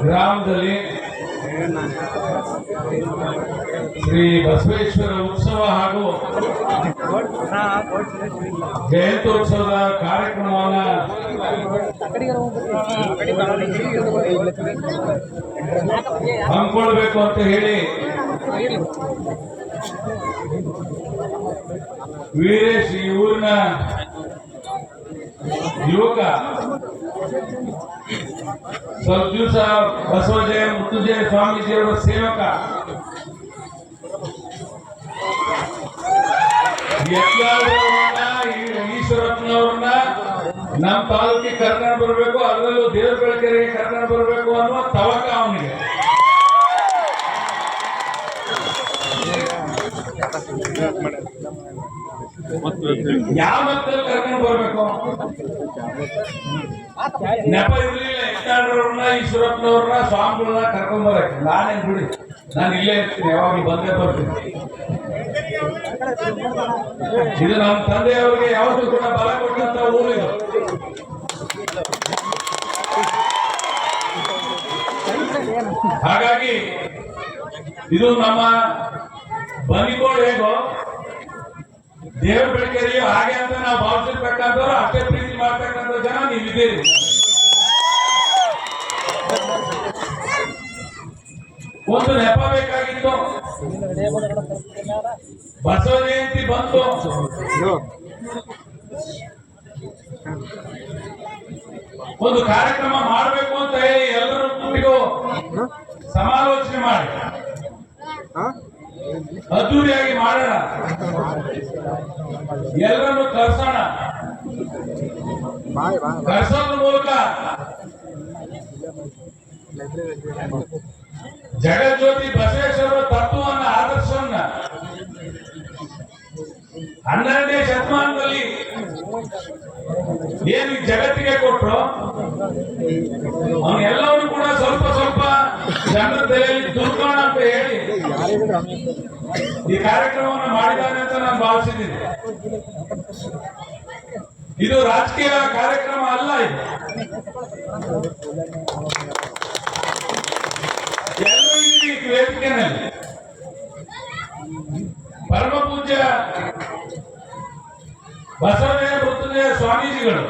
ಗ್ರಾಮದಲ್ಲಿ ಶ್ರೀ ಬಸವೇಶ್ವರ ಉತ್ಸವ ಹಾಗೂ ಜಯಂತ್ಯೋತ್ಸವದ ಕಾರ್ಯಕ್ರಮವನ್ನ ಹಮ್ಮಿಕೊಳ್ಬೇಕು ಅಂತ ಹೇಳಿ ವೀರೇಶ್ ಈ ಊರಿನ ಯುವಕ ಸ್ವಲ್ಪ ದಿವಸ ಬಸವಜಯ ಮುತ್ತುಜಯ ಸ್ವಾಮೀಜಿಯವರ ಸೇವಕ ಯತ್ನಾಳವ್ರನ್ನ, ಈ- ಈಶ್ವರಪ್ಪನವ್ರನ್ನ ನಮ್ಮ ತಾಲೂಕಿಗೆ ಕರ್ಕೊಂಡು ಬರಬೇಕು ಅದರಲ್ಲೂ ದೇವ್ರ ಬೆಳಕೆರೆಗೆ ಕರ್ಕೊಂಡು ಬರಬೇಕು ಅನ್ನುವ ತವಕ ಅವನಿಗೆ ಯಾವ ಮಕ್ಕಳು ಕರ್ಕೊಂಡು ಬರಬೇಕು? ನೆಪ ಇರ್ಲಿಲ್ಲ ಯತ್ನಾಳವ್ರನ್ನ ಈಶ್ವರಪ್ಪನವ್ರನ್ನ, ಸ್ವಾಮಿಗಳನ್ನ ಕರ್ಕೊಂಡ್ ಬರಕ್ ನಾನೇನ್ ಬಿಡಿ, ನಾನು ಇಲ್ಲೇ ಇರ್ತೀನಿ ಯಾವಾಗ ಬಂದೇ ಬರ್ತೀನಿ. ಇದು ನಮ್ಮ ತಂದೆಯವ್ರಿಗೆ ಯಾವತ್ತೂ ಕೂಡ ಬಲ ಕೊಟ್ಟಂತ ಊರು ಇದು. ಹಾಗಾಗಿ, ಇದು ನಮ್ಮ ಬನಿಗೋಡ್ ಹೇಗೋ ದೇವ್ರ ಬೆಳಕೆರೆಯೋ ಹಾಗೆ ಅಂತ ನಾವು ಭಾವಿಸಿರ್ಬೇಕಂತವ್ರು ಅಷ್ಟೇ ಪ್ರೀತಿ ಮಾಡ್ತಕ್ಕಂಥ ಜನ ನೀವಿದ್ದೀರಿ ಒಂದು ನೆಪ ಬೇಕಾಗಿತ್ತು. ಬಸವ ಜಯಂತಿ ಬಂತು. ಒಂದು ಕಾರ್ಯಕ್ರಮ ಮಾಡಬೇಕು ಅಂತ ಹೇಳಿ ಎಲ್ಲರೂ ಸಮಾಲೋಚನೆ ಮಾಡಿ. ಅದ್ದೂರಿಯಾಗಿ ಮಾಡೋಣ. ಎಲ್ಲರನ್ನು ಕರ್ಸೋಣ. ಕರ್ಸೋದ್ರ ಮೂಲಕ ಜಗಜ್ಯೋತಿ ಬಸವೇಶ್ವರ ತತ್ವವನ್ನ ಆದರ್ಶವನ್ನ ಹನ್ನೆರಡನೇ ಶತಮಾನದಲ್ಲಿ ಏನು ಜಗತ್ತಿಗೆ ಕೊಟ್ರು, ಅವನ್ನೆಲ್ಲವನ್ನು ಕೂಡ ಸ್ವಲ್ಪ ಸ್ವಲ್ಪ ಜನರ ತಲೆಯಲ್ಲಿ ದುರ್ಕೋಣ ಅಂತ ಹೇಳಿ ಈ ಕಾರ್ಯಕ್ರಮವನ್ನು ಮಾಡಿದ್ದಾನೆ ಅಂತ ನಾನು ಭಾವಿಸಿದ್ದೀನಿ. ಇದು ರಾಜಕೀಯ ಕಾರ್ಯಕ್ರಮ ಅಲ್ಲ ಇದು. ಎಲ್ಲರೂ ಇದ್ದೀರಿ ವೇದಿಕೆನಲ್ಲಿ ಪರಮ ಪೂಜ್ಯ ಬಸವೇ ಮೃತ್ಯುದೇ ಸ್ವಾಮೀಜಿಗಳು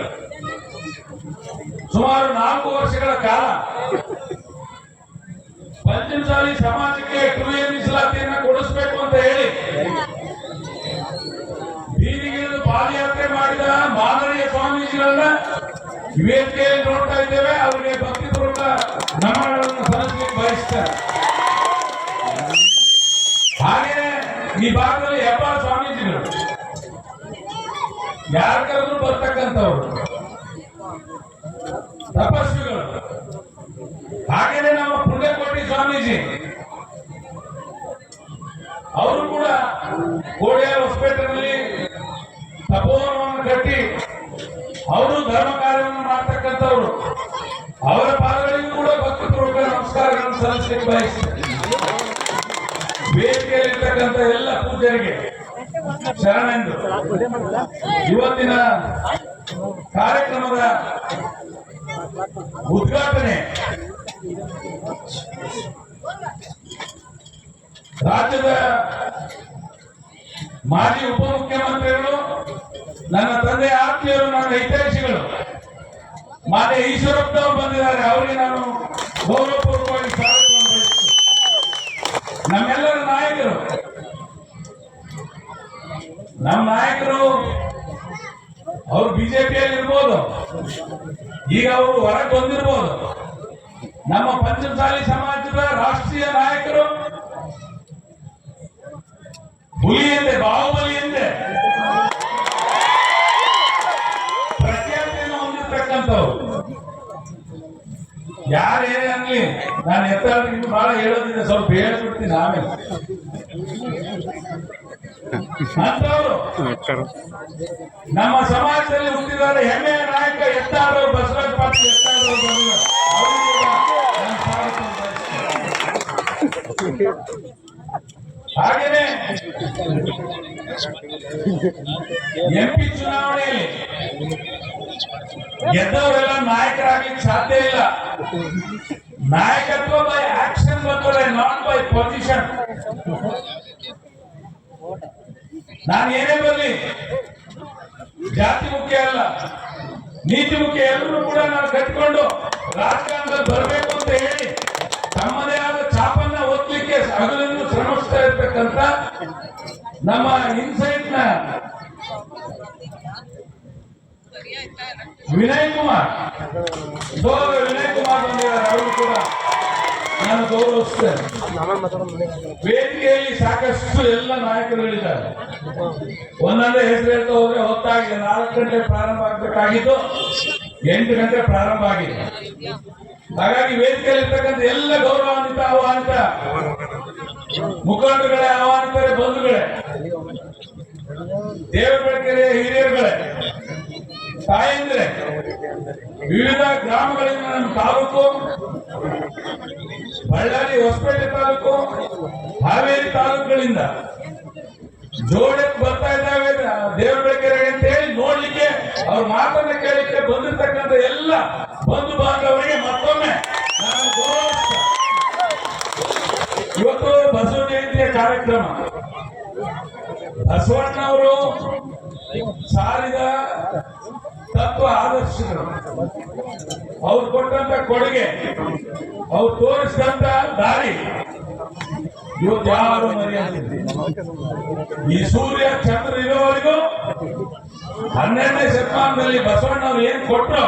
ನನ್ನ ತಂದೆ ಆತ್ಮೀಯರು, ನನ್ನ ಹಿತೈಷಿಗಳು, ಮಾನ್ಯ ಈಶ್ವರಪ್ಪ ಬಂದಿದ್ದಾರೆ. ಅವರಿಗೆ ನಾನು ಗೌರವಪೂರ್ವಕವಾಗಿ ಸ್ವಾಗತ ನಮ್ಮೆಲ್ಲರ ನಾಯಕರು, ನಮ್ಮ ನಾಯಕರು, ಅವರು ಬಿಜೆಪಿಯಲ್ಲಿ ಇರ್ಬೋದು ಈಗ ಅವರು ಹೊರಗೆ ಬಂದಿರ್ಬೋದು. ನಮ್ಮ ಪಂಚಸಾಲಿ ಸಮಾಜದ ರಾಷ್ಟ್ರೀಯ ನಾಯಕರು, ಹುಲಿಯಂತೆ ಎಂದೆ ಯಾರೇನೇ ಅನ್ಲಿ ನಾನು ಎತ್ತರ ಇನ್ನು ಬಹಳ ಹೇಳೋದಿದೆ ಸ್ವಲ್ಪ ಹೇಳ್ಬಿಡ್ತೀನಿ ಆಮೇಲೆ ಅಂತವರು ನಮ್ಮ ಸಮಾಜದಲ್ಲಿ ಹುಟ್ಟಿದ್ದಾರೆ ಹೆಮ್ಮೆಯ ನಾಯಕ ಎತ್ತಾರು ಬಸವರಾಜ ಪಾಟೀಲ್ ಎತ್ತಾರು. ಹಾಗೇನೆ ಎಂಪಿ ಚುನಾವಣೆಯಲ್ಲಿ ಗೆದ್ದವರೆಲ್ಲ ನಾಯಕರಾಗಿ ಸಾಧ್ಯ ಇಲ್ಲ. ನಾಯಕತ್ವ ಬೈ ಆಕ್ಷನ್ ಬರ್ತದೆ ನಾಟ್ ಬೈ ಪೊಸಿಷನ್ ನಾನು ಏನೇ ಬರಲಿ, ಜಾತಿ ಮುಖ್ಯ ಅಲ್ಲ, ನೀತಿ ಮುಖ್ಯ, ಎಲ್ಲರೂ ಕೂಡ ನಾನು ಕಟ್ಕೊಂಡು ರಾಜಕಾರಣದಲ್ಲಿ ವಿನಯ್ ಕುಮಾರ್ ಗೌರವ ವಿನಯ್ ಕುಮಾರ್ ಅವರು ಕೂಡ. ನಾನು ಗೌರವಿಸ್ತೇನೆ. ವೇದಿಕೆಯಲ್ಲಿ ಸಾಕಷ್ಟು ಎಲ್ಲ ನಾಯಕರುಗಳಿದ್ದಾರೆ. ಒಂದೊಂದೇ ಹೆಸರು ಹೇಳ್ತಾ ಹೋದ್ರೆ ಹೊತ್ತಾಗಿ ನಾಲ್ಕು ಗಂಟೆ ಪ್ರಾರಂಭ ಆಗ್ಬೇಕಾಗಿತ್ತು. ಎಂಟು ಗಂಟೆ ಪ್ರಾರಂಭ ಆಗಿದೆ. ಹಾಗಾಗಿ ವೇದಿಕೆಯಲ್ಲಿ ಇರ್ತಕ್ಕಂಥ ಎಲ್ಲ ಗೌರವಾನ್ವಿತ, ಆಹ್ವಾನಿತ ಮುಖಂಡಗಳೇ, ಆಹ್ವಾನಿತರೇ, ಬಂಧುಗಳೇ ದೇವಬೆಳಕೆರೆ ಹಿರಿಯರುಗಳೇ ತಾಯಂದ್ರೆ ವಿವಿಧ ಗ್ರಾಮಗಳಿಂದ ನಮ್ಮ ತಾಲೂಕು, ಬಳ್ಳಾರಿ ಹೊಸಪೇಟೆ ತಾಲೂಕು, ಹಾವೇರಿ ತಾಲೂಕುಗಳಿಂದ ಜೋಡಕ್ಕೆ ಬರ್ತಾ ಇದ್ದಾವೆ ದೇವರ ಅಂತ ಹೇಳಿ ನೋಡ್ಲಿಕ್ಕೆ, ಅವ್ರ ಮಾತನ್ನ ಕೇಳಲಿಕ್ಕೆ ಬಂದಿರ್ತಕ್ಕಂಥ ಎಲ್ಲ ಬಂಧು ಬಾಂಧವರಿಗೆ ಮತ್ತೊಮ್ಮೆ ಇವತ್ತು ಬಸವ ಜಯಂತಿಯ ಕಾರ್ಯಕ್ರಮ. ಬಸವಣ್ಣವರು ಸಾರಿದ ತತ್ವ ಆದರ್ಶಗಳು. ಅವ್ರು ಕೊಟ್ಟಂತ ಕೊಡುಗೆ, ಅವ್ರು ತೋರಿಸಿದಂತ ದಾರಿ. ಇವತ್ತು ಯಾರು ಮರ್ಯಾದೆ ಈ ಸೂರ್ಯ, ಚಂದ್ರ ಇರೋವರೆಗೂ ಹನ್ನೆರಡನೇ ಶತಮಾನದಲ್ಲಿ ಬಸವಣ್ಣವ್ರು ಏನ್ ಕೊಟ್ಟರು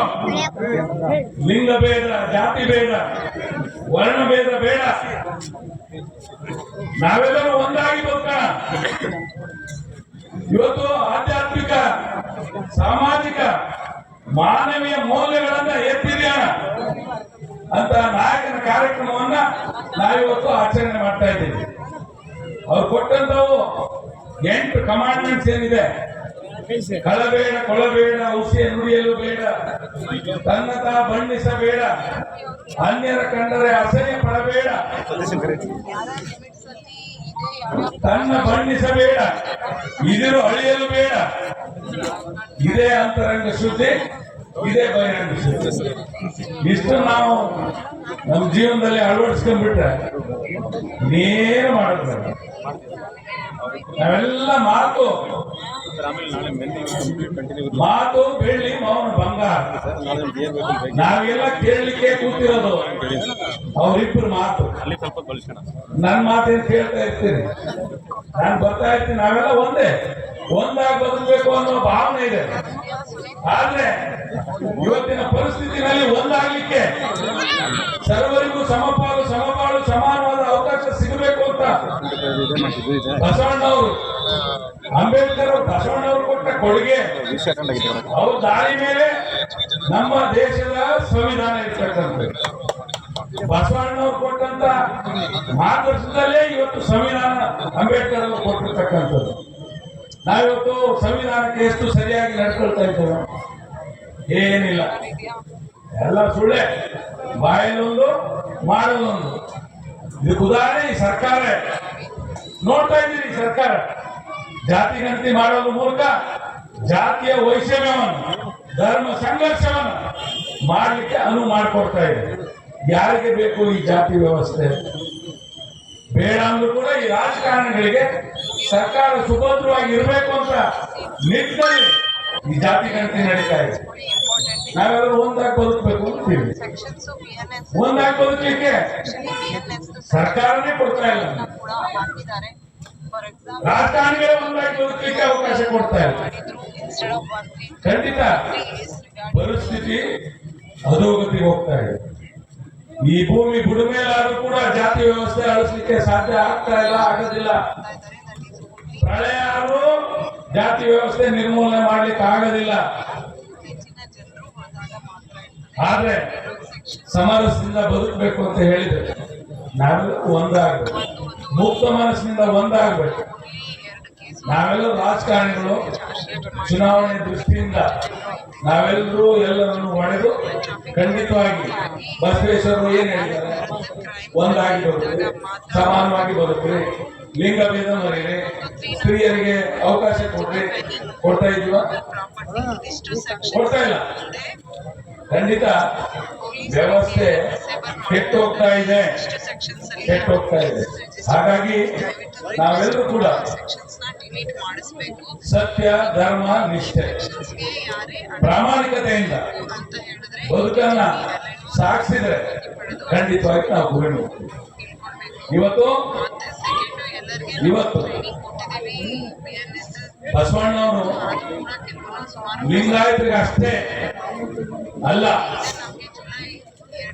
ಲಿಂಗ ಭೇದ, ಜಾತಿ ಭೇದ, ವರ್ಣ ಭೇದ ಬೇಡ. ನಾವೆಲ್ಲರೂ ಒಂದಾಗಿ ಬದುಕೋಣ. ಇವತ್ತು ಆಧ್ಯಾತ್ಮಿಕ, ಸಾಮಾಜಿಕ ಮಾನವೀಯ ಮೌಲ್ಯಗಳನ್ನ ಎತ್ತಿದ್ಯಾ ಅಂತ ನಾಯಕನ ಕಾರ್ಯಕ್ರಮವನ್ನ ನಾವಿವತ್ತು ಆಚರಣೆ ಮಾಡ್ತಾ ಇದ್ದೀವಿ. ಅವ್ರು ಕೊಟ್ಟಂತವು ಎಂಟು ಕಮಾಂಡ್ಮೆಂಟ್ಸ್ ಏನಿದೆ? ಕಳಬೇಡ, ಕೊಳಬೇಡ, ಔಷಧಿಯ ನುಡಿಯಲು ಬೇಡ, ತನ್ನತ ಬಣ್ಣಿಸಬೇಡ, ಅನ್ಯರ ಕಂಡರೆ ಅಸಹ್ಯ ಪಡಬೇಡ, ತನ್ನ ಬಣ್ಣಿಸಬೇಡ, ಇದಿರು ಅಳಿಯಲು ಬೇಡ. ಇದೇ ಅಂತರಂಗ ಶುದ್ಧಿ. ಇದೇ ಭಯ ಇಷ್ಟು ನಾವು ನಮ್ಮ ಜೀವನದಲ್ಲಿ ಅಳವಡಿಸ್ಕೊಂಡ್ಬಿಟ್ರೆ ಇನ್ನೇನು ಮಾಡಬೇಕು ನಾವೆಲ್ಲ ಮಾತು ಮಾತು ಬೆಳ್ಳಿ ಮೌನ ಬಂಗಾರ. ನಾವೆಲ್ಲ ಕೇಳಲಿಕ್ಕೆ ಕೂತಿರೋದು ಅವರಿಬ್ಬರು ಮಾತು. ಅಲ್ಲಿ ಸ್ವಲ್ಪ ಬಳಸೋಣ ನನ್ ಮಾತೇನು ಕೇಳ್ತಾ ಇರ್ತೀನಿ. ನಾನು ಬರ್ತಾ ಇರ್ತೀನಿ. ನಾವೆಲ್ಲ ಒಂದೇ. ಒಂದಾಗಿ ಬದುಕಬೇಕು ಅನ್ನೋ ಭಾವನೆ ಇದೆ. ಆದ್ರೆ ಇವತ್ತಿನ ಪರಿಸ್ಥಿತಿನಲ್ಲಿ ಒಂದಾಗ್ಲಿಕ್ಕೆ ಸರ್ವರಿಗೂ ಸಮಪಾಲು ಸಮಪಾಲು, ಸಮಾನವಾದ ಅವಕಾಶ ಸಿಗಬೇಕು ಅಂತ ಬಸವಣ್ಣವರು, ಅಂಬೇಡ್ಕರ್ ಅವರು, ಬಸವಣ್ಣವರು ಕೊಟ್ಟ ಕೊಡುಗೆ, ಅವ್ರ ದಾರಿ ಮೇಲೆ ನಮ್ಮ ದೇಶದ ಸಂವಿಧಾನ ಇರ್ತಕ್ಕಂಥದ್ದು. ಬಸವಣ್ಣವ್ರು ಕೊಟ್ಟಂತ ಮಾರ್ಗದರ್ಶನದಲ್ಲೇ ಇವತ್ತು ಸಂವಿಧಾನ ಅಂಬೇಡ್ಕರ್ ಅವರು ಕೊಟ್ಟಿರ್ತಕ್ಕಂಥದ್ದು. ನಾವಿವತ್ತು ಸಂವಿಧಾನಕ್ಕೆ ಎಷ್ಟು ಸರಿಯಾಗಿ ನಡ್ಕೊಳ್ತಾ ಇದ್ದೇವೆ? ಏನಿಲ್ಲ. ಎಲ್ಲ ಸುಳ್ಳೆ. ಬಾಯಲ್ಲೊಂದು ಮಾಡಲೊಂದು ಇದಕ್ಕೆ ಉದಾಹರಣೆ ಈ ಸರ್ಕಾರ. ನೋಡ್ತಾ ಇದ್ದೀರಿ ಸರ್ಕಾರ. ಜಾತಿ ಗಣತಿ ಮಾಡೋದ್ರ ಮೂಲಕ ಜಾತಿಯ ವೈಷಮ್ಯವನ್ನು, ಧರ್ಮ ಸಂಘರ್ಷವನ್ನು ಮಾಡಲಿಕ್ಕೆ ಅನುವು ಮಾಡಿಕೊಡ್ತಾ ಇದೆ. ಯಾರಿಗೆ ಬೇಕು ಈ ಜಾತಿ ವ್ಯವಸ್ಥೆ? ಬೇಡ ಅಂದ್ರೂ ಕೂಡ ಈ ರಾಜಕಾರಣಿಗಳಿಗೆ ಸರ್ಕಾರ ಸುಭದ್ರವಾಗಿ ಇರಬೇಕು ಅಂತ ನಿಟ್ಟಿನಲ್ಲಿ ಈ ಜಾತಿ ಗಣತಿ ನಡೀತಾ ಇದೆ. ನಾವೆಲ್ಲರೂ ಒಂದಾಗಿ ಬದುಕಬೇಕು ಅಂತೀವಿ ಒಂದಾಗಿ ಬದುಕಲಿಕ್ಕೆ ಸರ್ಕಾರನೇ ಕೊಡ್ತಾ ಇಲ್ಲ. ರಾಜಕಾರಣಿಗಳ ಒಂದಾಗಿ ಬದುಕಲಿಕ್ಕೆ ಅವಕಾಶ ಕೊಡ್ತಾ ಇಲ್ಲ? ಖಂಡಿತ. ಪರಿಸ್ಥಿತಿ ಅಧೋಗತಿಗೆ ಹೋಗ್ತಾ ಇದೆ. ಈ ಭೂಮಿ ಬುಡಮೇಲಾದ್ರೂ ಕೂಡ ಜಾತಿ ವ್ಯವಸ್ಥೆ ಅಳಿಸ್ಲಿಕ್ಕೆ ಸಾಧ್ಯ ಆಗ್ತಾ ಇಲ್ಲ ಆಗೋದಿಲ್ಲ. ಪ್ರಳಯ ಜಾತಿ ವ್ಯವಸ್ಥೆ ನಿರ್ಮೂಲನೆ ಮಾಡ್ಲಿಕ್ಕೆ ಆಗೋದಿಲ್ಲ. ಆದ್ರೆ ಸಮರಸದಿಂದ ಬದುಕಬೇಕು ಅಂತ ಹೇಳಿದ್ರೆ. ನಾವೆಲ್ಲರೂ ಒಂದಾಗಬೇಕು. ಮುಕ್ತ ಮನಸ್ಸಿನಿಂದ ಒಂದಾಗಬೇಕು. ನಾವೆಲ್ಲರೂ ನಾವೆಲ್ಲ ರಾಜಕಾರಣಿಗಳು. ಚುನಾವಣೆ ದೃಷ್ಟಿಯಿಂದ ನಾವೆಲ್ಲರೂ ಎಲ್ಲರನ್ನು ಹೊಡೆದು ಖಂಡಿತವಾಗಿ ಬಸವೇಶ್ವರರು ಏನ್ ಹೇಳಿದ್ದಾರೆ? ಒಂದಾಗಿ ಬದುಕ್ರಿ ಸಮಾನವಾಗಿ ಬರುತ್ತೆ ಲಿಂಗ ಭೇದ ಮರೀರಿ, ಸ್ತ್ರೀಯರಿಗೆ ಅವಕಾಶ ಕೊಡ್ರಿ, ಕೊಡ್ತಾ ಇದೀವ? ಕೊಡ್ತಾ ಇಲ್ಲ. ಖಂಡಿತ ವ್ಯವಸ್ಥೆ ಕೆಟ್ಟು ಹೋಗ್ತಾ ಇದೆ. ಕೆಟ್ಟು ಹೋಗ್ತಾ ಇದೆ. ಹಾಗಾಗಿ ನಾವೆಲ್ಲರೂ ಕೂಡ ಸೆಕ್ಷನ್ಸ್ನ ಡಿಲೀಟ್ ಮಾಡಿಸ್ಬೇಕು ಸತ್ಯ ಧರ್ಮ ನಿಷ್ಠೆ. ಪ್ರಾಮಾಣಿಕತೆಯಿಂದ ಅಂತ ಹೇಳಿದ್ರೆ ಬದುಕನ್ನ ಸಾಗಿಸಿದ್ರೆ ಖಂಡಿತವಾಗಿ ನಾವು ಗುರಿ ಇವತ್ತು ಇವತ್ತು ಬಸವಣ್ಣವರು ಲಿಂಗಾಯತರಿಗೆ ಅಷ್ಟೇ ಅಲ್ಲ.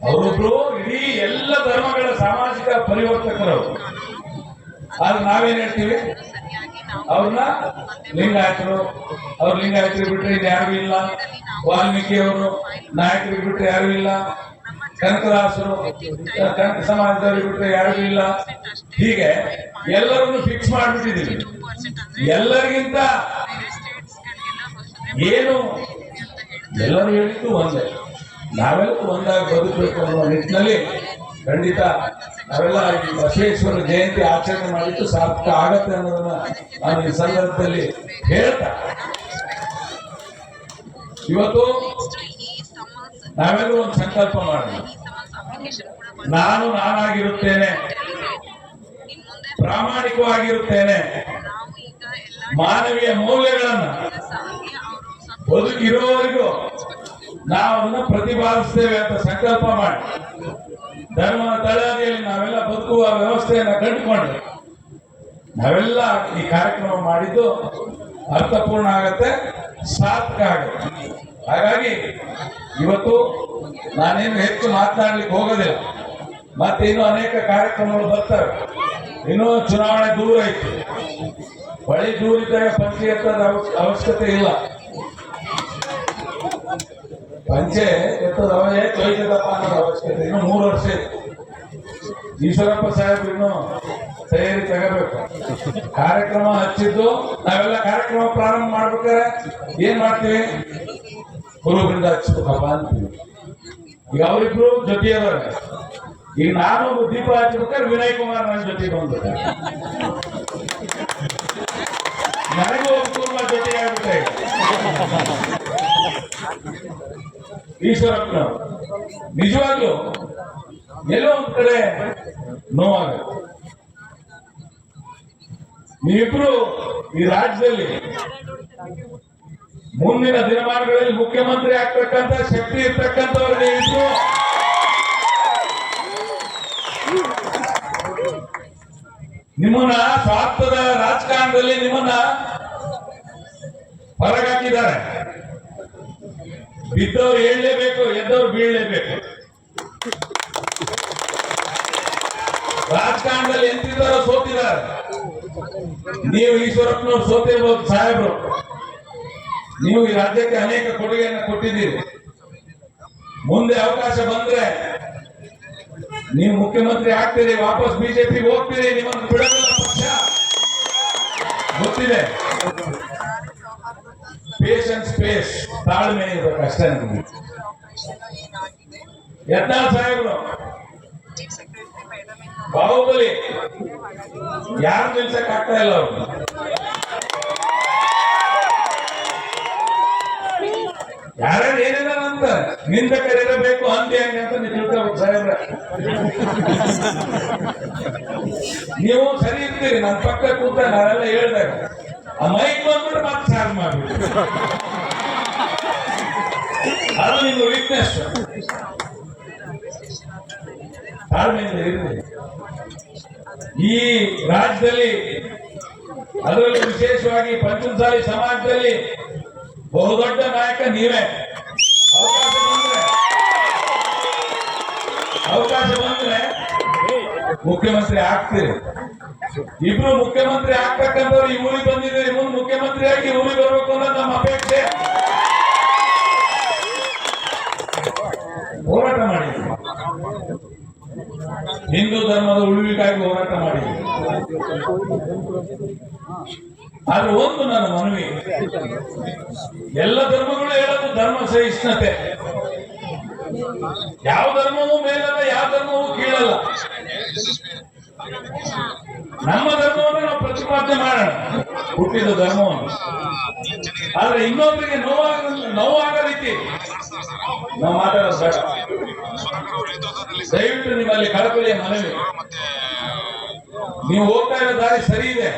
ಅವರೊಬ್ರು ಇಡೀ ಎಲ್ಲ ಧರ್ಮಗಳ ಸಾಮಾಜಿಕ ಪರಿವರ್ತಕರು. ಆದ್ರೆ ನಾವೇನ್ ಹೇಳ್ತೀವಿ? ಅವ್ರನ್ನ ಲಿಂಗಾಯತರು. ಅವ್ರ ಲಿಂಗಾಯತರಿಗೆ ಬಿಟ್ರೆ ಇದು ಯಾರು ಇಲ್ಲ. ವಾಲ್ಮೀಕಿ ಅವರು ನಾಯಕರಿಗೆ ಬಿಟ್ರೆ ಯಾರು ಇಲ್ಲ. ಕನಕದಾಸರು ಕನಕ ಸಮಾಜದವ್ರಿಗೆ ಬಿಟ್ರೆ ಯಾರು ಇಲ್ಲ. ಹೀಗೆ ಎಲ್ಲರನ್ನು ಫಿಕ್ಸ್ ಅಂದ್ರೆ ಎಲ್ಲರಿಗಿಂತ ಏನು? ಎಲ್ಲರೂ ಹೇಳಿದ್ದು ಒಂದೇ. ನಾವೆಲ್ಲ ಒಂದಾಗಿ ಬದುಕಬೇಕು ಅನ್ನೋ ನಿಟ್ಟಿನಲ್ಲಿ ಖಂಡಿತ ನಾವೆಲ್ಲ ಈ ಬಸವೇಶ್ವರ ಜಯಂತಿ ಆಚರಣೆ ಮಾಡಿದ್ದು ಸಾರ್ಥಕ ಆಗತ್ತೆ ಅನ್ನೋದನ್ನ ನಾನು ಈ ಸಂದರ್ಭದಲ್ಲಿ ಹೇಳ್ತಾ ಇವತ್ತು ನಾವೆಲ್ಲರೂ ಒಂದು ಸಂಕಲ್ಪ ಮಾಡಿ ಈ ಸಮನ್ಸ್ ಅಪ್ಲಿಕೇಶನ್ ಕೂಡ ಬಂದಿದೆ ನಾನು ನಾನಾಗಿರುತ್ತೇನೆ. ಪ್ರಾಮಾಣಿಕವಾಗಿರುತ್ತೇನೆ. ಮಾನವೀಯ ಮೌಲ್ಯಗಳನ್ನ ಬದುಕಿರುವವರೆಗೂ ನಾವು ಅದನ್ನ ಪ್ರತಿಪಾದಿಸ್ತೇವೆ ಅಂತ ಸಂಕಲ್ಪ ಮಾಡಿ. ಧರ್ಮದ ತಳಹದಿಯಲ್ಲಿ ನಾವೆಲ್ಲ ಬದುಕುವ ವ್ಯವಸ್ಥೆಯನ್ನ ಕಂಡುಕೊಂಡು ನಾವೆಲ್ಲ ಈ ಕಾರ್ಯಕ್ರಮ ಮಾಡಿದ್ದು ಅರ್ಥಪೂರ್ಣ ಆಗತ್ತೆ, ಸಾರ್ಥಕ ಆಗುತ್ತೆ. ಹಾಗಾಗಿ ಇವತ್ತು ನಾನೇನು ಹೆಚ್ಚು ಮಾತನಾಡ್ಲಿಕ್ಕೆ ಹೋಗೋದಿಲ್ಲ. ಮತ್ತೆ ಇನ್ನು ಅನೇಕ ಕಾರ್ಯಕ್ರಮಗಳು ಬರ್ತವೆ. ಇನ್ನೂ ಚುನಾವಣೆ ದೂರ ಇತ್ತು ಬಳಿ ದೂರ ಇದ್ದಾಗ ಪಂಚೆ ಅಂತ ಅವಶ್ಯ- ಅವಶ್ಯಕತೆ ಇಲ್ಲ. ಪಂಚೆ ಎತ್ತದ ತೊಯ್ತದಪ್ಪ ಅನ್ನೋದು ಅವಶ್ಯಕತೆ ಇನ್ನು ಮೂರು ವರ್ಷ ಈಶ್ವರಪ್ಪ ಸಾಹೇಬ್ ಇನ್ನು ತಯಾರಿ ತಗಬೇಕು. ಕಾರ್ಯಕ್ರಮ ಹಚ್ಚಿದ್ದು ನಾವೆಲ್ಲ ಕಾರ್ಯಕ್ರಮ ಪ್ರಾರಂಭ ಮಾಡ್ಬೇಕಾರೆ ಏನ್ ಮಾಡ್ತೀವಿ? ಗುರುಗಳಿಂದ ಹಚ್ಬೇಕಪ್ಪ ಅಂತೀವಿ. ಈಗ ಅವರಿಬ್ರು ಜೊತೆ ಈಗ ನಾನು ದೀಪ ಹಚ್ಚಬೇಕಾದ್ರೆ ವಿನಯ್ ಕುಮಾರ್ ನನ್ನ ಜೊತೆ ಬಂದ್ಬಿಟ್ಟ. ನನಗೂ ಒಂದು ಕುರುಬ ಜೊತೆ ಆಗ್ಬಿಟ್ಟೆ ಈಶ್ವರಪ್ಪನ ಎಲ್ಲೋ ಒಂದ್ ಕಡೆ ನೋವಾಗುತ್ತೆ. ನೀವಿಬ್ರು ಈ ರಾಜ್ಯದಲ್ಲಿ ಮುಂದಿನ ದಿನಮಾನಗಳಲ್ಲಿ ಮುಖ್ಯಮಂತ್ರಿ ಆಗ್ತಕ್ಕಂತ ಶಕ್ತಿ ಇರ್ತಕ್ಕಂಥವ್ರು ನೀವಿಬ್ರು. ನಿಮ್ಮನ್ನ ಸ್ವಾರ್ಥದ ರಾಜಕಾರಣದಲ್ಲಿ ನಿಮ್ಮನ್ನ ಹೊರಗಾಕಿದ್ದಾರೆ. ಬಿದ್ದವ್ರು ಹೇಳಲೇಬೇಕು ಎದ್ದವ್ರು ಬೀಳಲೇಬೇಕು. ರಾಜಕಾರಣದಲ್ಲಿ ಎಂತಿದ್ದಾರೋ ಸೋತಿದ್ದಾರೆ. ನೀವು ಈಶ್ವರಪ್ಪನವ್ರು ಸೋತಿರ್ಬೋದು ಸಾಹೇಬ್ರು. ನೀವು ಈ ರಾಜ್ಯಕ್ಕೆ ಅನೇಕ ಕೊಡುಗೆಯನ್ನು ಕೊಟ್ಟಿದ್ದೀರಿ. ಮುಂದೆ ಅವಕಾಶ ಬಂದ್ರೆ ನೀವು ಮುಖ್ಯಮಂತ್ರಿ ಆಗ್ತೀರಿ, ವಾಪಸ್ ಬಿಜೆಪಿ ಹೋಗ್ತೀರಿ, ನಿಮ್ಮನ್ನು ಬಿಡಲ್ಲ ಪಕ್ಷ. ಗೊತ್ತಿದೆ. ಪೇಷನ್ಸ್ ಸ್ಪೇಸ್ ತಾಳ್ಮೆ ಇರಬೇಕು, ಅಷ್ಟೇ ನಮಗೆ. ಯತ್ನಾಳ್ ಸಾಹೇಬ್ರು. ಬಾಹುಬಲಿ. ಯಾರು ನಿಲ್ಸಕ್ ಆಗ್ತಾ ಇಲ್ಲ ಅವ್ರು? ಯಾರ್ಯಾರು ಏನೇನಂತ ನಿಂದ ಕರೀರಬೇಕು ಅಂದೆ ಹಂಗೆ ಅಂತ ನೀವು ತಿಳ್ಕೊಬೇಕು ಸಾಹೇಬ್ರ. ನೀವು ಸರಿ ಇರ್ತೀರಿ ನನ್ನ ಪಕ್ಕ ಕೂತ ನಾವೆಲ್ಲ ಹೇಳ್ದಾಗ. ಮೈಕ್ ಬಂದ್ಬಿಟ್ರೆ ಮತ್ತೆ ಚಾರ್ಜ್ ಮಾಡ್ಬಿಡಿ. ವೀಕ್ನೆಸ್ ಈ ರಾಜ್ಯದಲ್ಲಿ, ಅದರಲ್ಲಿ ವಿಶೇಷವಾಗಿ ಪಂಚಮಸಾಲಿ ಸಮಾಜದಲ್ಲಿ ಬಹುದೊಡ್ಡ ನಾಯಕ ನೀವೇ. ಅವಕಾಶ ಅವಕಾಶ ಬಂದ್ರೆ ಮುಖ್ಯಮಂತ್ರಿ ಆಗ್ತೀರಿ. ಇಬ್ರು ಮುಖ್ಯಮಂತ್ರಿ ಆಗ್ತಕ್ಕಂಥವ್ರು ಈ ಊರಿಗೆ ಬಂದಿದ್ದೀರಿ ಇವನು ಮುಖ್ಯಮಂತ್ರಿ ಆಗಿ ಊರಿಗೆ ಬರ್ಬೇಕು ಅನ್ನೋದು ನಮ್ಮ ಅಪೇಕ್ಷೆ. ಹೋರಾಟ ಮಾಡಿ ಹಿಂದೂ ಧರ್ಮದ ಉಳಿವಿಗಾಗಿ ಹೋರಾಟ ಮಾಡಿ ಆದ್ರೆ ಒಂದು ನನ್ನ ಮನವಿ, ಎಲ್ಲ ಧರ್ಮಗಳು ಹೇಳೋದು ಧರ್ಮ ಸಹಿಷ್ಣುತೆ ಯಾವ ಧರ್ಮವೂ ಮೇಲಲ್ಲ, ಯಾವ ಧರ್ಮವೂ ಕೀಳಲ್ಲ. ನಮ್ಮ ಧರ್ಮವನ್ನು ನಾವು ಪ್ರತಿಪಾದನೆ ಮಾಡೋಣ. ಹುಟ್ಟಿದ ಧರ್ಮವನ್ನು. ಆದ್ರೆ ಇನ್ನೊಬ್ಬರಿಗೆ ನೋವಾಗ ನೋವಾಗೋ ರೀತಿ ನಾವು ಮಾತಾಡೋದು ಬೇಡ. ದಯವಿಟ್ಟು ನಿಮ್ಮಲ್ಲಿ ಕಳಕಳಿಯ ಮನವಿ. ನೀವು ಹೋಗ್ತಾ ಇರೋ ದಾರಿ ಸರಿ ಇದೆ.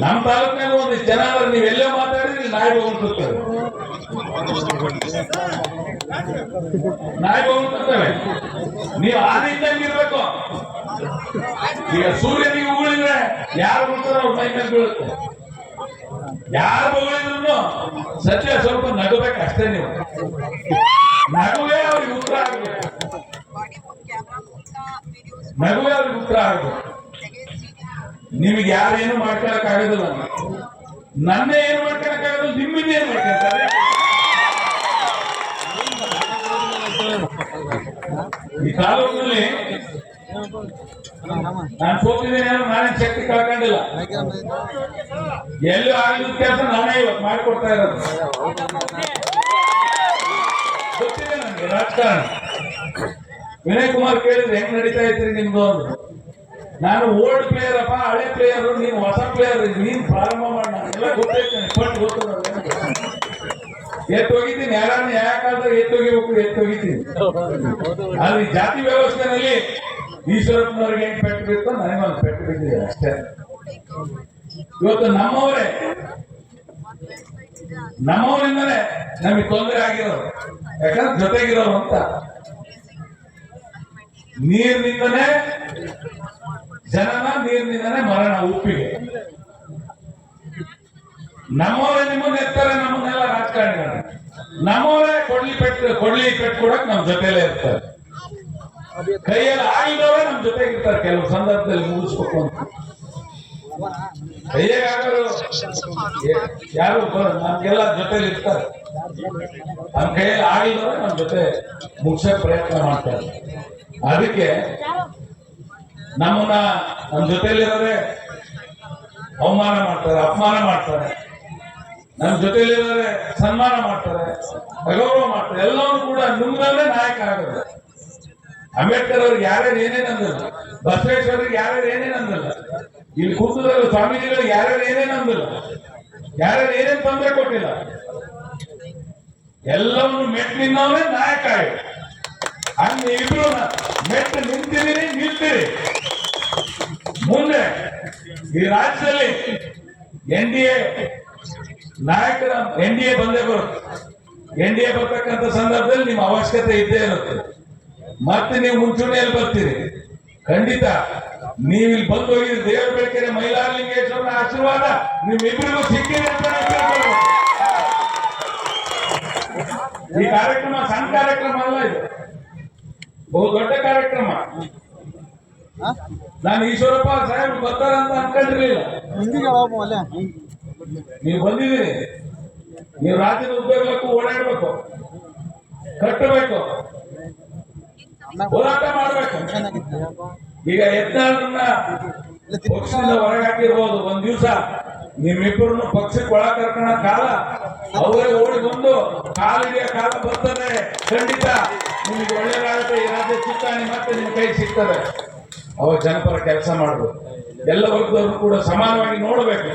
ನಮ್ಮ ತಾಲೂಕಿನಲ್ಲಿ ಒಂದು ಜನ ನೀವೆಲ್ಲೇ ಮಾತಾಡಿದ್ರೆ ನಾಯಿ ಹೋಗ್ತಿರ್ತೇವೆ ನೀವು ಆ ರೀತಿಯಾಗಿ ಇರ್ಬೇಕು ಈಗ ಸೂರ್ಯನಿಗೆ ಉಗುಳಿದ್ರೆ ಯಾರು ಬರ್ತಾರೋ ಅವ್ರ ಮೈ ಮೇಲೆ ಬೀಳುತ್ತೆ? ಯಾರು ಬಗಳಿದ್ರು ಸತ್ಯ ಸ್ವಲ್ಪ ನಗಬೇಕು ಅಷ್ಟೇ ನೀವು. ನಗುವೆ ಅವ್ರಿಗೆ ಉತ್ತರ ಆಗ್ಬೇಕು. ನಗುವೆ ಅವ್ರಿಗೆ ಉತ್ತರ ಆಗ್ಬೇಕು. ನಿಮಗೆ ಯಾರೇನು ಮಾಡ್ಕೊಳಕ್ ಆಗೋದಿಲ್ಲ ನನ್ನ ಏನು ಮಾಡ್ಕೊಳಕ್ಕಾಗಲ್ಲ ನಿಮ್ಮಿಂದ ಏನ್ ಮಾಡ್ಕೊಳ್ತಾರೆ ಈ ತಾಲೂಕಿನಲ್ಲಿ ನಾನು ಸೋತಿದ್ದೇನೆ ಯಾರು ನಾನೇ ಶಕ್ತಿ ಕಳ್ಕೊಂಡಿಲ್ಲ. ಎಲ್ಲೂ ಆಗಿದ ಕೆಲಸ ನಾನೇ ಇವತ್ತು ಮಾಡಿಕೊಡ್ತಾ ಇರೋದು. ಗೊತ್ತಿದೆ ನನಗೆ ರಾಜಕಾರಣ. ವಿನಯ್ ಕುಮಾರ್ ಕೇಳಿದ್ರೆ ಹೆಂಗ್ ನಡೀತಾ ಇದ್ರಿ ನಿಮ್ದು ಅಂತ. ನಾನು ಓಲ್ಡ್ ಪ್ಲೇಯರ್ ಅಪ್ಪ, ಹಳೆ ಪ್ಲೇಯರ್ ನೀನು ಹೊಸ ಪ್ಲೇಯರ್ ನೀನ್ ಪ್ರಾರಂಭ ಮಾಡಿ ಎಲ್ಲ ಗೊತ್ತೈತೆ ಪಟ್ಟು ಗೊತ್ತು ಎತ್ತು ಹೋಗಿದ್ದೀನಿ ಯಾರನ್ನ ಯಾಕಾದ್ರೆ ಎತ್ತೋಗಿಬೇಕು ಎತ್ತೋಗಿದ್ದೀನಿ. ಆದ್ರೆ ಜಾತಿ ವ್ಯವಸ್ಥೆನಲ್ಲಿ ಈಶ್ವರಪ್ಪನವ್ರಿಗೆ ಹೆಂಗ್ ಪೆಟ್ಟು ಬಿತ್ತು ನನಗೊಂದು ಪೆಟ್ಟು ಬಿದ್ದಿದೆ ಅಷ್ಟೇ. ಇವತ್ತು ನಮ್ಮವರೇ, ನಮ್ಮವರಿಂದಲೇ ನಮಗೆ ತೊಂದರೆ ಆಗಿರೋರು. ಯಾಕಂದ್ರೆ ಜೊತೆಗಿರೋರು ಅಂತ. ನೀರಿನಿಂದನೇ ಜನನ ನೀರಿನಿಂದನೇ ಮರಣ ಉಪ್ಪಿಗೆ ನಮ್ಮವರೇ ನಿಮ್ಮನ್ನ ಎತ್ತಾರೆ, ನಮ್ಮನ್ನೆಲ್ಲ ರಾಜಕಾರಣಿಗಳು ನಮ್ಮವರೇ ಕೊಡ್ಲಿ ಪೆಟ್ಟು ಕೊಡ್ಲಿ ಪೆಟ್ಟು ಕೊಡಕ್ ನಮ್ ಜೊತೆಲೇ ಇರ್ತಾರೆ. ಕೈಯಲ್ಲಿ ಆಗಿದವರೇ ನಮ್ ಜೊತೆಗಿರ್ತಾರೆ ಕೆಲವು ಸಂದರ್ಭದಲ್ಲಿ ಮುಗಿಸ್ಬೇಕು ಅಂತ. ಯಾರು ನಮ್ಗೆಲ್ಲ ಜೊತೆಲಿ ಇರ್ತಾರೆ. ನಮ್ ಕೈಯಲ್ಲಿ ಆಗಿದವರೇ ನಮ್ ಜೊತೆ ಮುಗಿಸೋ ಪ್ರಯತ್ನ ಮಾಡ್ತಾರೆ. ಅದಕ್ಕೆ ನಮ್ಮನ್ನ ನಮ್ಮ ಜೊತೆಲಿರೋರೆ ಅವಮಾನ ಮಾಡ್ತಾರೆ, ಅಪಮಾನ ಮಾಡ್ತಾರೆ. ನಮ್ಮ ಜೊತೆಲಿರೋರೆ ಸನ್ಮಾನ ಮಾಡ್ತಾರೆ ಅಗೌರವ ಮಾಡ್ತಾರೆ. ಎಲ್ಲವೂ ಕೂಡ ನುಂಗಲೇ ನಾಯಕ ಆಗೋದು. ಅಂಬೇಡ್ಕರ್ ಅವ್ರಿಗೆ ಯಾರ್ಯಾರು ಏನೇನು ಅಂದಿಲ್ಲ. ಬಸವೇಶ್ವರಿಗೆ ಯಾರ್ಯಾರು ಏನೇನು ಅಂದಿಲ್ಲ. ಇಲ್ಲಿ ಕೂತದಲ್ಲಿ ಸ್ವಾಮೀಜಿಗಳಿಗೆ ಯಾರ್ಯಾರು ಏನೇನು ಅಂದಿಲ್ಲ. ಯಾರ್ಯಾರು ಏನೇನು ತೊಂದರೆ ಕೊಟ್ಟಿಲ್ಲ. ಎಲ್ಲವನ್ನು ಮೆಟ್ಟಿನವನೇ ನಾಯಕ ಆಗಿ. ಹಂಗೆ ಇಬ್ರು ಮೆಟ್ಟು ನಿಂತಿದ್ದೀರಿ ನಿಲ್ತೀರಿ. ಮುಂದೆ ಈ ರಾಜ್ಯದಲ್ಲಿ ಎನ್ ಡಿ ಎ ನಾಯಕರ ಎನ್ ಡಿ ಎ ಬಂದೇ ಬರುತ್ತೆ. ಎನ್ ಡಿ ಎ ಬರ್ತಕ್ಕಂಥ ಸಂದರ್ಭದಲ್ಲಿ ನಿಮ್ಮ ಅವಶ್ಯಕತೆ ಇದ್ದೇ ಇರುತ್ತೆ. ಮತ್ತೆ ನೀವು ಮುಂಚೂಣಿಯಲ್ಲಿ ಬರ್ತೀರಿ. ಖಂಡಿತ ನೀವು ಇಲ್ಲಿ ಬಂದು ಹೋಗಿ ದೇವರ ಬೆಳಕೆರೆ ಮೈಲಾರಲಿಂಗೇಶ್ವರನ ಆಶೀರ್ವಾದ ನಿಮ್ಮಿಬ್ಬರಿಗೂ ಸಿಕ್ಕಿದೆ ಅಂತ ಈ ಕಾರ್ಯಕ್ರಮ ಸಣ್ಣ ಕಾರ್ಯಕ್ರಮ ಅಲ್ಲ ಇದು. ಬಹು ದೊಡ್ಡ ಕಾರ್ಯಕ್ರಮ. ನಾನು ಈಶ್ವರಪ್ಪ ಸಾಹೇಬ್ ಬರ್ತಾರ ಅಂತ ಅನ್ಕೊಂಡಿರ್ಲಿಲ್ಲ. ನೀವು ಬಂದಿದ್ದೀರಿ. ನೀವು ರಾಜ್ಯದ ಉದ್ಯೋಗಕ್ಕೂ ಓಡಾಡ್ಬೇಕು. ಕಟ್ಟಬೇಕು. ಹೋರಾಟ ಮಾಡಬೇಕು. ಈಗ ಎತ್ತರನ್ನ ಪಕ್ಷದಿಂದ ಹೊರಗೆ ಹಾಕಿರ್ಬೋದು. ಒಂದ್ ದಿವಸ ನಿಮ್ಮಿಬ್ಬರನ್ನು ಪಕ್ಷಕ್ಕೆ ಒಳ ಕರ್ಕೊಂಡ ಕಾಲ. ಅವರೇ ಓಡಿ ಬಂದು ಕಾಲಿಗೆ ಕಾಲ ಬರ್ತದೆ. ಖಂಡಿತ ನಿಮಗೆ ಒಳ್ಳೇದಾಗುತ್ತೆ. ಈ ರಾಜ್ಯ ಚುಕ್ಕಾಣಿ ಮತ್ತೆ ನಿಮ್ ಕೈ ಸಿಗ್ತದೆ. ಅವಾಗ ಜನಪರ ಕೆಲಸ ಮಾಡಬೇಕು. ಎಲ್ಲ ವರ್ಗದವರು ಕೂಡ ಸಮಾನವಾಗಿ ನೋಡಬೇಕು.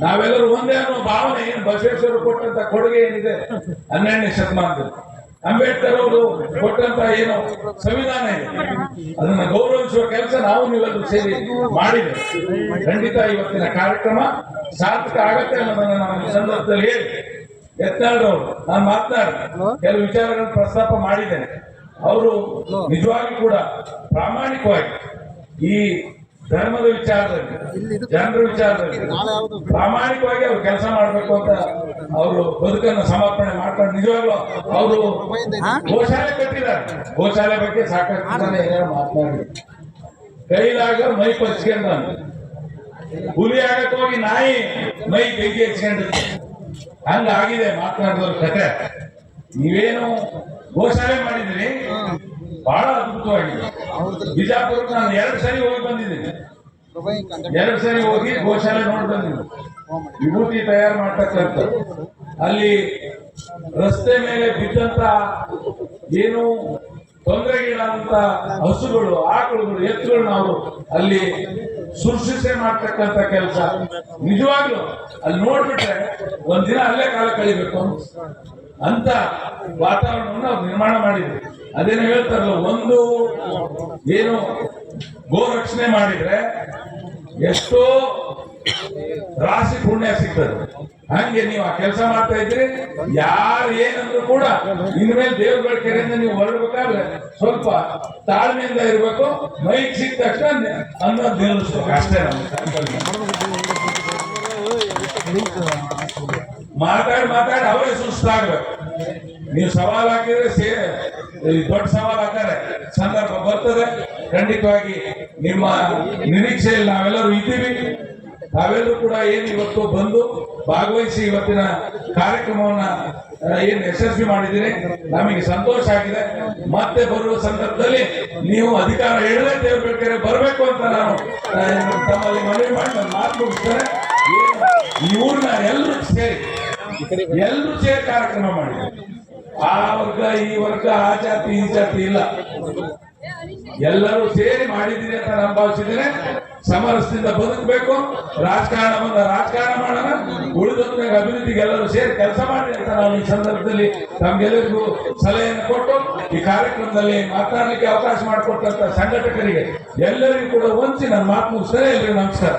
ನಾವೆಲ್ಲರೂ ಒಂದೇ ಅನ್ನೋ ಭಾವನೆ ಏನು ಬಸವೇಶ್ವರ ಕೊಟ್ಟಂತ ಕೊಡುಗೆ ಏನಿದೆ? ಹನ್ನೆರಡನೇ ಶತಮಾನದಲ್ಲಿ. ಅಂಬೇಡ್ಕರ್ ಅವರು ಕೊಟ್ಟಂತ ಏನು ಸಂವಿಧಾನ ಇದೆ. ಅದನ್ನ ಗೌರವಿಸುವ ಕೆಲಸ ನಾವು ನೀವೆಲ್ಲರೂ ಸೇರಿ ಮಾಡಿದೆ ಖಂಡಿತ ಇವತ್ತಿನ ಕಾರ್ಯಕ್ರಮ ಸಾರ್ಥಕ ಆಗತ್ತೆ ಅನ್ನೋದನ್ನ ನಾನು ಈ ಸಂದರ್ಭದಲ್ಲಿ ಹೇಳಿ. ಯತ್ನಾಳರವರು ನಾನು ಮಾತನಾಡಿ ಕೆಲವು ವಿಚಾರಗಳನ್ನು ಪ್ರಸ್ತಾಪ ಮಾಡಿದ್ದೇನೆ. ಅವರು ನಿಜವಾಗಿ ಕೂಡ ಪ್ರಾಮಾಣಿಕವಾಗಿ ಈ ಧರ್ಮದ ವಿಚಾರದಲ್ಲಿ ಜನರ ವಿಚಾರದಲ್ಲಿ ಪ್ರಾಮಾಣಿಕವಾಗಿ ಅವ್ರು ಕೆಲಸ ಮಾಡಬೇಕು ಅಂತ ಅವರು ಬದುಕನ್ನು ಸಮರ್ಪಣೆ ಮಾಡ್ಕೊಂಡು ನಿಜವಾಗ್ಲೂ ಅವರು ಗೋಶಾಲೆ ಕಟ್ಟಿದ್ದಾರೆ. ಗೋಶಾಲೆ ಬಗ್ಗೆ ಸಾಕಷ್ಟು ಜನ ಮಾತನಾಡಿ ಕೈಲಾಗ ಮೈ ಪಚ್ಕೊಂಡ ಹುಲಿ ಆಗಕ್ಕೆ ಹೋಗಿ ನಾಯಿ ಮೈ ಬೆಂಕಿ ಹಚ್ಕೊಂಡಿರುತ್ತೆ ಹಂಗಾಗಿದೆ ಮಾತನಾಡಿದವ್ರ ಕತೆ. ನೀವೇನು ಗೋಶಾಲೆ ಮಾಡಿದ್ರಿ ಬಹಳ ಅದ್ಭುತವಾಗಿದೆ. ಬಿಜಾಪುರಕ್ಕೆ ನಾನು ಎರಡು ಸರಿ ಹೋಗಿ ಬಂದಿದ್ದೀನಿ. ಎರಡು ಸರಿ ಹೋಗಿ ಗೋಶಾಲೆ ನೋಡಿ ಬಂದಿದ್ದೀನಿ. ವಿಭೂತಿ ತಯಾರು ಮಾಡ್ತಕ್ಕಂಥ ಅಲ್ಲಿ ರಸ್ತೆ ಮೇಲೆ ಬಿದ್ದಂತ ಏನು ತೊಂದರೆಗೀಡಾದಂತ ಹಸುಗಳು ಆಕಳುಗಳು ಎತ್ತುಗಳು ನಾವು ಅಲ್ಲಿ ಸೃಷ್ಟಿಸೇ ಮಾಡ್ತಕ್ಕಂಥ ಕೆಲಸ. ನಿಜವಾಗ್ಲು ಅಲ್ಲಿ ನೋಡ್ಬಿಟ್ರೆ ಒಂದಿನ ಅಲ್ಲೇ ಕಾಲ ಕಳಿಬೇಕು ಅಂತ ವಾತಾವರಣವನ್ನು ನಿರ್ಮಾಣ ಮಾಡಿದ್ರು. ಅದೇನು ಹೇಳ್ತಾರಲ್ಲ, ಒಂದು ಏನು ಗೋ ರಕ್ಷಣೆ ಮಾಡಿದ್ರೆ ಎಷ್ಟೋ ರಾಶಿ ಪುಣ್ಯ ಸಿಗ್ತದೆ. ಹಂಗೆ ನೀವು ಆ ಕೆಲಸ ಮಾಡ್ತಾ ಇದ್ರಿ ಯಾರು ಏನಂದ್ರು ಕೂಡ ಇನ್ಮೇಲೆ ದೇವ್ರಗಳ ಕೆರೆಯಿಂದ ನೀವು ಹೊರಡ್ಬೇಕಾದ್ರೆ ಸ್ವಲ್ಪ ತಾಳ್ಮೆಯಿಂದ ಇರ್ಬೇಕು ಮೈಕ್ ಸಿಕ್ಕ ತಕ್ಷಣ ಅನ್ನೋದು ನಿಲ್ಲಿಸ್ಬೇಕು, ಅಷ್ಟೇ ನಮ್ಮ ಮಾತಾಡಿ ಮಾತಾಡಿ ಅವರೇ ಸುಸ್ತಾಗ್ಬೇಕು. ನೀವು ಸವಾಲ್ ಹಾಕಿದ್ರೆ ಸೇ ದೊಡ್ಡ ಸವಾಲ್ ಹಾಕಾರೆ ಸಂದರ್ಭ ಬರ್ತದೆ. ಖಂಡಿತವಾಗಿ ನಿಮ್ಮ ನಿರೀಕ್ಷೆಯಲ್ಲಿ ನಾವೆಲ್ಲರೂ ಇದ್ದೀವಿ. ತಾವೆಲ್ಲರೂ ಕೂಡ ಏನು ಇವತ್ತು ಬಂದು ಭಾಗವಹಿಸಿ ಇವತ್ತಿನ ಕಾರ್ಯಕ್ರಮವನ್ನ ಏನ್ ಯಶಸ್ವಿ ಮಾಡಿದ್ದೀರಿ. ನಮಗೆ ಸಂತೋಷ ಆಗಿದೆ. ಮತ್ತೆ ಬರುವ ಸಂದರ್ಭದಲ್ಲಿ ನೀವು ಅಧಿಕಾರ ಹೇಳದೆ ದೇವ್ರ ಬೇಕಾದ್ರೆ ಬರಬೇಕು ಅಂತ ನಾನು ತಮ್ಮಲ್ಲಿ ಮನವಿ ಮಾಡಿ ಮಾತು ಮುಗಿಸ್ತೇನೆ. ಈ ಊರಿನ ಎಲ್ಲರೂ ಸೇರಿ ಎಲ್ಲರೂ ಸೇರಿ ಕಾರ್ಯಕ್ರಮ ಮಾಡಿದ್ರು. ಆ ವರ್ಗ, ಈ ವರ್ಗ, ಆ ಜಾತಿ, ಈ ಜಾತಿ ಇಲ್ಲ. ಎಲ್ಲರೂ ಸೇರಿ ಮಾಡಿದ್ದೀರಿ ಅಂತ ನಾನು ಭಾವಿಸಿದ್ದೇನೆ. ಸಮರಸದಿಂದ ಬದುಕಬೇಕು ರಾಜಕಾರಣವನ್ನ ರಾಜಕಾರಣ ಮಾಡೋಣ ಉಳಿದಂತೆ ಅಭಿವೃದ್ಧಿಗೆ ಎಲ್ಲರೂ ಸೇರಿ ಕೆಲಸ ಮಾಡಿ ಅಂತ ನಾನು ಈ ಸಂದರ್ಭದಲ್ಲಿ ತಮ್ಗೆಲ್ಲರಿಗೂ ಸಲಹೆಯನ್ನು ಕೊಟ್ಟು, ಈ ಕಾರ್ಯಕ್ರಮದಲ್ಲಿ ಮಾತನಾಡಲಿಕ್ಕೆ ಅವಕಾಶ ಮಾಡಿಕೊಟ್ಟಂತ ಸಂಘಟಕರಿಗೆ ಎಲ್ಲರಿಗೂ ಕೂಡ ವಂಚಿ ನನ್ನ ಮಾತು ಸರಿ ಎಲ್ಲರಿಗೂ ನಮಸ್ಕಾರ.